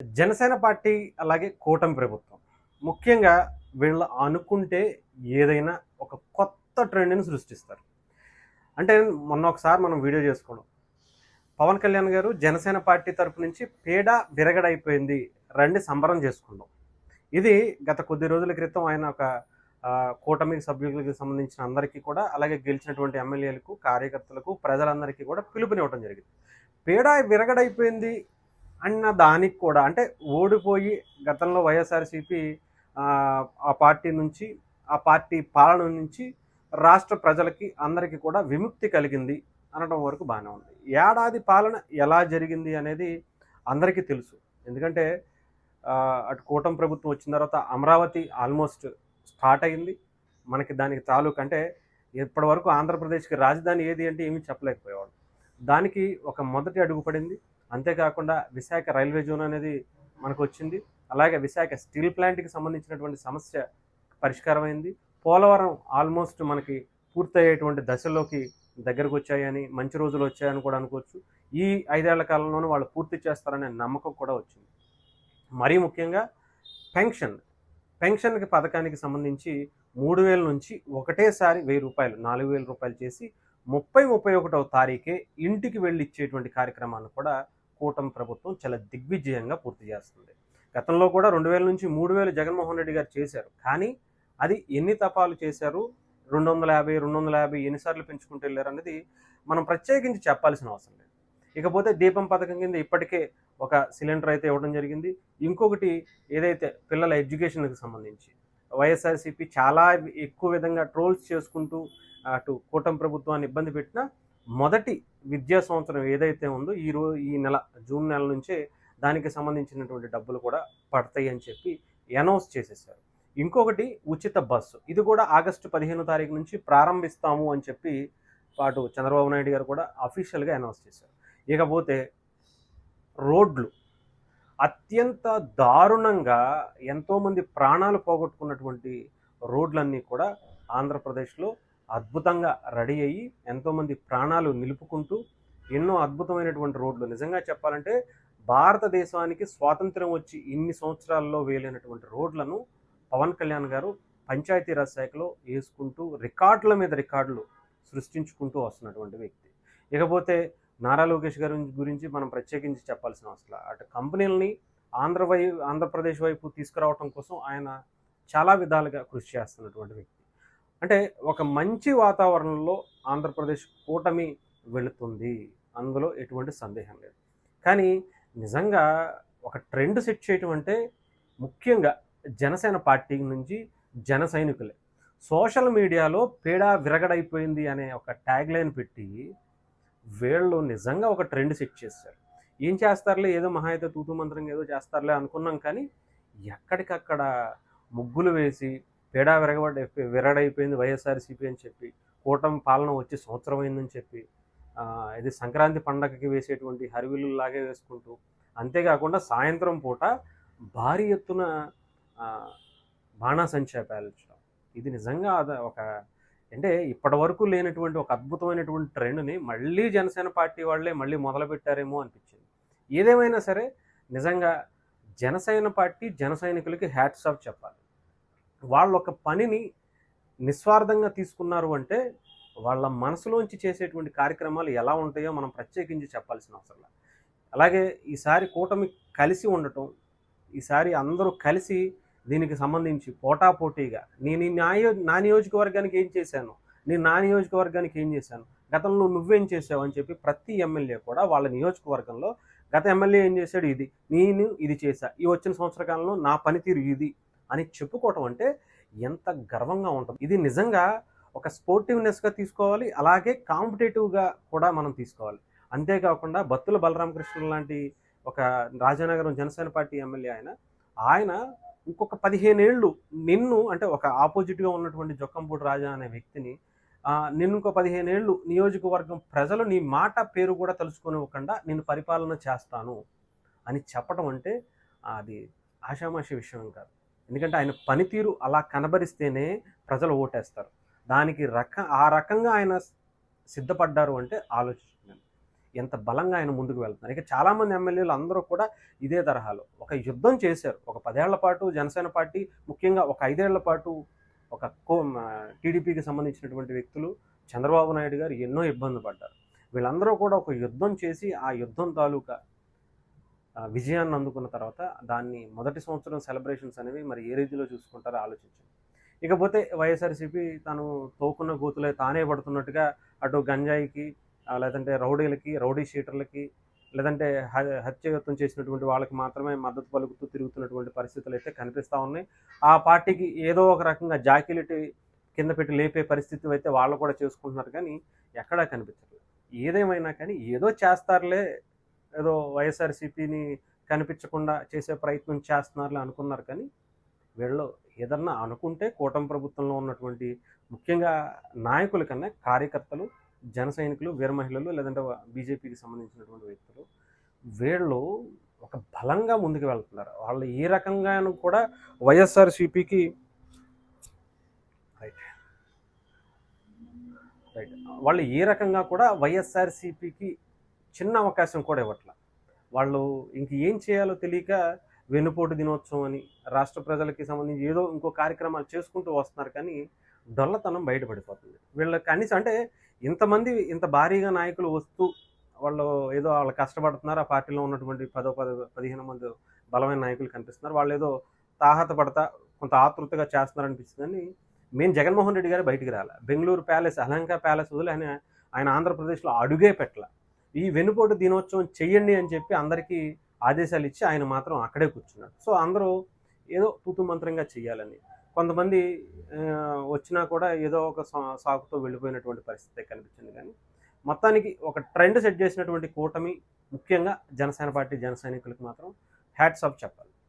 Janasena party అలాగే కూటమి ప్రభుత్వం. ముఖ్యంగా వీళ్ళు అనుకుంటే ఏదైనా ఒక కొత్త ట్రెండ్ని సృష్టిస్తారు. అంటే మొన్న ఒకసారి మనం వీడియో చేసుకోవడం పవన్ కళ్యాణ్ గారు జనసేన పార్టీ తరపు నుంచి పేడ విరగడైపోయింది రండి సంబరం చేసుకుందాం. ఇది గత కొద్ది రోజుల క్రితం ఆయన ఒక కూటమి సభ్యులకు సంబంధించిన అందరికీ కూడా అలాగే గెలిచినటువంటి ఎమ్మెల్యేలకు కార్యకర్తలకు ప్రజలందరికీ కూడా పిలుపునివ్వడం జరిగింది. పేడ విరగడైపోయింది అన్న దానికి కూడా అంటే ఓడిపోయి గతంలో వైఎస్ఆర్సీపీ ఆ, పార్టీ నుంచి ఆ పార్టీ పాలన నుంచి రాష్ట్ర ప్రజలకి అందరికీ కూడా విముక్తి కలిగింది అనడం వరకు బాగానే ఉంది. ఏడాది పాలన ఎలా జరిగింది అనేది అందరికీ తెలుసు. ఎందుకంటే అటు కూటమి ప్రభుత్వం వచ్చిన తర్వాత అమరావతి ఆల్మోస్ట్ స్టార్ట్ అయింది. మనకి దానికి తాలూకు అంటే ఇప్పటి వరకు ఆంధ్రప్రదేశ్కి రాజధాని ఏది అంటే ఏమీ చెప్పలేకపోయేవాడు దానికి ఒక మొదటి అడుగు పడింది అంతేకాకుండా విశాఖ రైల్వే జోన్ అనేది మనకు వచ్చింది అలాగే విశాఖ స్టీల్ ప్లాంట్కి సంబంధించినటువంటి సమస్య పరిష్కారమైంది. పోలవరం ఆల్మోస్ట్ మనకి పూర్తయ్యేటువంటి దశలోకి దగ్గరకు వచ్చాయని మంచి రోజులు వచ్చాయని కూడా అనుకోవచ్చు. ఈ ఐదేళ్ళ కాలంలోనూ వాళ్ళు పూర్తి చేస్తారనే నమ్మకం కూడా వచ్చింది. మరీ ముఖ్యంగా పెన్షన్. పెన్షన్కి పథకానికి సంబంధించి మూడు వేల నుంచి ఒకటేసారి వెయ్యి రూపాయలు నాలుగు వేల రూపాయలు చేసి ముప్పై ముప్పై ఒకటవ తారీఖే ఇంటికి వెళ్ళి ఇచ్చేటువంటి కార్యక్రమాన్ని కూడా కూటమి ప్రభుత్వం చాలా దిగ్విజయంగా పూర్తి చేస్తుంది. గతంలో కూడా రెండు వేల నుంచి మూడు వేలు జగన్మోహన్ రెడ్డి గారు చేశారు. కానీ అది ఎన్ని తపాలు చేశారు? రెండు వందల యాభై రెండు వందల యాభై ఎన్నిసార్లు పెంచుకుంటూ వెళ్ళారు అనేది మనం ప్రత్యేకించి చెప్పాల్సిన అవసరం లేదు. ఇకపోతే దీపం పథకం కింద ఇప్పటికే ఒక సిలిండర్ అయితే ఇవ్వడం జరిగింది. ఇంకొకటి ఏదైతే పిల్లల ఎడ్యుకేషన్కి సంబంధించి వైఎస్ఆర్సీపీ చాలా ఎక్కువ విధంగా ట్రోల్స్ చేసుకుంటూ అటు కూటమి ప్రభుత్వాన్ని ఇబ్బంది పెట్టిన మొదటి విద్యా సంవత్సరం ఏదైతే ఉందో ఈ రో ఈ నెల జూన్ నెల నుంచే దానికి సంబంధించినటువంటి డబ్బులు కూడా పడతాయి అని చెప్పి అనౌన్స్ చేసేసారు. ఇంకొకటి ఉచిత బస్సు. ఇది కూడా ఆగస్టు పదిహేను తారీఖు నుంచి ప్రారంభిస్తాము అని చెప్పి పాటు చంద్రబాబు నాయుడు గారు కూడా అఫీషియల్గా అనౌన్స్ చేశారు. ఇకపోతే రోడ్లు. అత్యంత దారుణంగా ఎంతోమంది ప్రాణాలు పోగొట్టుకున్నటువంటి రోడ్లన్నీ కూడా ఆంధ్రప్రదేశ్లో అద్భుతంగా రెడీ అయ్యి ఎంతోమంది ప్రాణాలు నిలుపుకుంటూ ఎన్నో అద్భుతమైనటువంటి రోడ్లు. నిజంగా చెప్పాలంటే భారతదేశానికి స్వాతంత్రం వచ్చి ఇన్ని సంవత్సరాల్లో వేలైనటువంటి రోడ్లను పవన్ కళ్యాణ్ గారు పంచాయతీరాజ్ శాఖలో వేసుకుంటూ రికార్డుల మీద రికార్డులు సృష్టించుకుంటూ వస్తున్నటువంటి వ్యక్తి. ఇకపోతే నారా లోకేష్ గారి గురించి మనం ప్రత్యేకించి చెప్పాల్సిన అవసరం అటు కంపెనీలని ఆంధ్ర వై ఆంధ్రప్రదేశ్ వైపు తీసుకురావటం కోసం ఆయన చాలా విధాలుగా కృషి చేస్తున్నటువంటి వ్యక్తి. అంటే ఒక మంచి వాతావరణంలో ఆంధ్రప్రదేశ్ కూటమి వెళుతుంది. అందులో ఎటువంటి సందేహం లేదు. కానీ నిజంగా ఒక ట్రెండ్ సెట్ చేయటం అంటే ముఖ్యంగా జనసేన పార్టీ నుంచి జన సైనికులే. సోషల్ మీడియాలో పేడా విరగడైపోయింది అనే ఒక ట్యాగ్ లైన్ పెట్టి వీళ్ళు నిజంగా ఒక ట్రెండ్ సెట్ చేస్తారు ఏం చేస్తారులే? ఏదో మహా అయితే తూతు మంత్రం ఏదో చేస్తారులే అనుకున్నాం కానీ ఎక్కడికక్కడ ముగ్గులు వేసి పేడా విరగబడి విరడైపోయింది వైఎస్ఆర్సీపీ అని చెప్పి. కూటమి పాలన వచ్చి సంవత్సరం అయిందని చెప్పి. ఇది సంక్రాంతి పండగకి వేసేటువంటి హరివిల్లు లాగే వేసుకుంటూ. అంతేకాకుండా సాయంత్రం పూట భారీ ఎత్తున బాణాసంచా పేల్చడం ఇది నిజంగా ఒక అంటే ఇప్పటి వరకు లేనటువంటి ఒక అద్భుతమైనటువంటి ట్రెండ్ని మళ్ళీ జనసేన పార్టీ వాళ్ళే మళ్ళీ మొదలుపెట్టారేమో అనిపించింది. ఏదేమైనా సరే నిజంగా జనసేన పార్టీ జన సైనికులకి హ్యాట్స్ ఆఫ్ చెప్పాలి. వాళ్ళ ఒక పనిని నిస్వార్థంగా తీసుకున్నారు అంటే వాళ్ళ మనసులోంచి చేసేటువంటి కార్యక్రమాలు ఎలా ఉంటాయో మనం ప్రత్యేకించి చెప్పాల్సిన అవసరం లేదు. అలాగే ఈసారి కూటమి కలిసి ఉండటం ఈసారి అందరూ కలిసి దీనికి సంబంధించి పోటాపోటీగా నేను న్యాయ నా నియోజకవర్గానికి ఏం చేశాను? నేను నా నియోజకవర్గానికి ఏం చేశాను? గతంలో నువ్వేం చేసావు అని చెప్పి ప్రతి ఎమ్మెల్యే కూడా వాళ్ళ నియోజకవర్గంలో గత ఎమ్మెల్యే ఏం చేశాడు? ఇది నేను ఇది చేశా. ఈ వచ్చిన సంవత్సర కాలంలో నా పనితీరు ఇది. అని చెప్పుకోవటం అంటే ఎంత గర్వంగా ఉంటుంది. ఇది నిజంగా ఒక స్పోర్టివ్నెస్గా తీసుకోవాలి అలాగే కాంపిటేటివ్గా కూడా మనం తీసుకోవాలి. అంతేకాకుండా బత్తుల బలరామకృష్ణ లాంటి ఒక రాజానగరం జనసేన పార్టీ ఎమ్మెల్యే ఆయన ఆయన ఇంకొక పదిహేను ఏళ్ళు నిన్ను అంటే ఒక ఆపోజిట్గా ఉన్నటువంటి జొక్కంపూడి రాజా అనే వ్యక్తిని నిన్ను ఇంకో పదిహేను ఏళ్ళు నియోజకవర్గం ప్రజలు నీ మాట పేరు కూడా తెలుసుకొనివ్వకుండా నేను పరిపాలన చేస్తాను అని చెప్పడం అంటే అది ఆషామాషి విషయం కాదు. ఎందుకంటే ఆయన పనితీరు అలా కనబరిస్తేనే ప్రజలు ఓటేస్తారు. దానికి రక ఆ రకంగా ఆయన సిద్ధపడ్డారు అంటే ఆలోచించాను ఎంత బలంగా ఆయన ముందుకు వెళ్తున్నారు. ఇక చాలామంది ఎమ్మెల్యేలు అందరూ కూడా ఇదే తరహాలో. ఒక యుద్ధం చేశారు. ఒక పదేళ్ళ పాటు జనసేన పార్టీ ముఖ్యంగా ఒక ఐదేళ్ళ పాటు ఒక కో టీడీపీకి సంబంధించినటువంటి వ్యక్తులు చంద్రబాబు నాయుడు గారు ఎన్నో ఇబ్బంది పడ్డారు. వీళ్ళందరూ కూడా ఒక యుద్ధం చేసి ఆ యుద్ధం తాలూకా విజయాన్ని అందుకున్న తర్వాత దాన్ని మొదటి సంవత్సరం సెలబ్రేషన్స్ అనేవి మరి ఏ రీతిలో చూసుకుంటారో ఆలోచించండి. ఇకపోతే వైఎస్ఆర్సీపీ తను తోకున్న గోతులే తానే పడుతున్నట్టుగా అటు గంజాయికి లేదంటే రౌడీలకి రౌడీ షీటర్లకి లేదంటే హ- హత్యయత్నం చేసినటువంటి వాళ్ళకి మాత్రమే మద్దతు పలుకుతూ తిరుగుతున్నటువంటి పరిస్థితులు అయితే కనిపిస్తూ ఉన్నాయి. ఆ పార్టీకి ఏదో ఒక రకంగా జాక్యులిటీ కింద పెట్టి లేపే పరిస్థితి అయితే వాళ్ళు కూడా చేసుకుంటున్నారు కానీ ఎక్కడా కనిపించట్లేదు. ఏదేమైనా కానీ ఏదో చేస్తారులే ఏదో వైఎస్ఆర్సీపీని కనిపించకుండా చేసే ప్రయత్నం చేస్తున్నారులే అనుకున్నారు. కానీ వీళ్ళు ఏదన్నా అనుకుంటే కూటమి ప్రభుత్వంలో ఉన్నటువంటి ముఖ్యంగా నాయకుల కన్నా కార్యకర్తలు జన సైనికులు వీర మహిళలు లేదంటే బీజేపీకి సంబంధించినటువంటి వ్యక్తులు వీళ్ళు ఒక బలంగా ముందుకు వెళ్తున్నారు. వాళ్ళు ఏ రకంగా కూడా వైఎస్ఆర్సీపీకి రైట్. రైట్. వాళ్ళు ఏ రకంగా కూడా వైఎస్ఆర్సీపీకి చిన్న అవకాశం కూడా ఇవ్వట్ల. వాళ్ళు ఇంక ఏం చేయాలో తెలియక వెన్నుపోటు దినోత్సవం అని రాష్ట్ర ప్రజలకి సంబంధించి ఏదో ఇంకో కార్యక్రమాలు చేసుకుంటూ వస్తున్నారు కానీ డొల్లతనం బయటపడిపోతుంది. వీళ్ళ కనీసం అంటే ఇంతమంది ఇంత భారీగా నాయకులు వస్తూ వాళ్ళు ఏదో వాళ్ళు కష్టపడుతున్నారు ఆ పార్టీలో ఉన్నటువంటి పదో పది పదిహేను మంది బలమైన నాయకులు కనిపిస్తున్నారు. వాళ్ళు ఏదో తాహత పడతా కొంత ఆతృతగా చేస్తున్నారు అనిపిస్తుంది మేము జగన్మోహన్ రెడ్డి గారు బయటికి రాలే. బెంగళూరు ప్యాలెస్ అలంకా ప్యాలెస్ వదిలి ఆయన ఆయన ఆంధ్రప్రదేశ్లో అడుగే పెట్టలే. ఈ వెన్నుపోటు దినోత్సవం చెయ్యండి అని చెప్పి అందరికీ ఆదేశాలు ఇచ్చి ఆయన మాత్రం అక్కడే కూర్చున్నాడు. సో అందరూ ఏదో తూతు మంత్రంగా చెయ్యాలని. కొంతమంది వచ్చినా కూడా ఏదో ఒక సా- సాకుతో వెళ్ళిపోయినటువంటి పరిస్థితి కనిపించింది కానీ మొత్తానికి ఒక ట్రెండ్ సెట్ చేసినటువంటి కూటమి ముఖ్యంగా జనసేన పార్టీ జన సైనికులకు మాత్రం హ్యాట్స్ ఆఫ్ చెప్పాలి.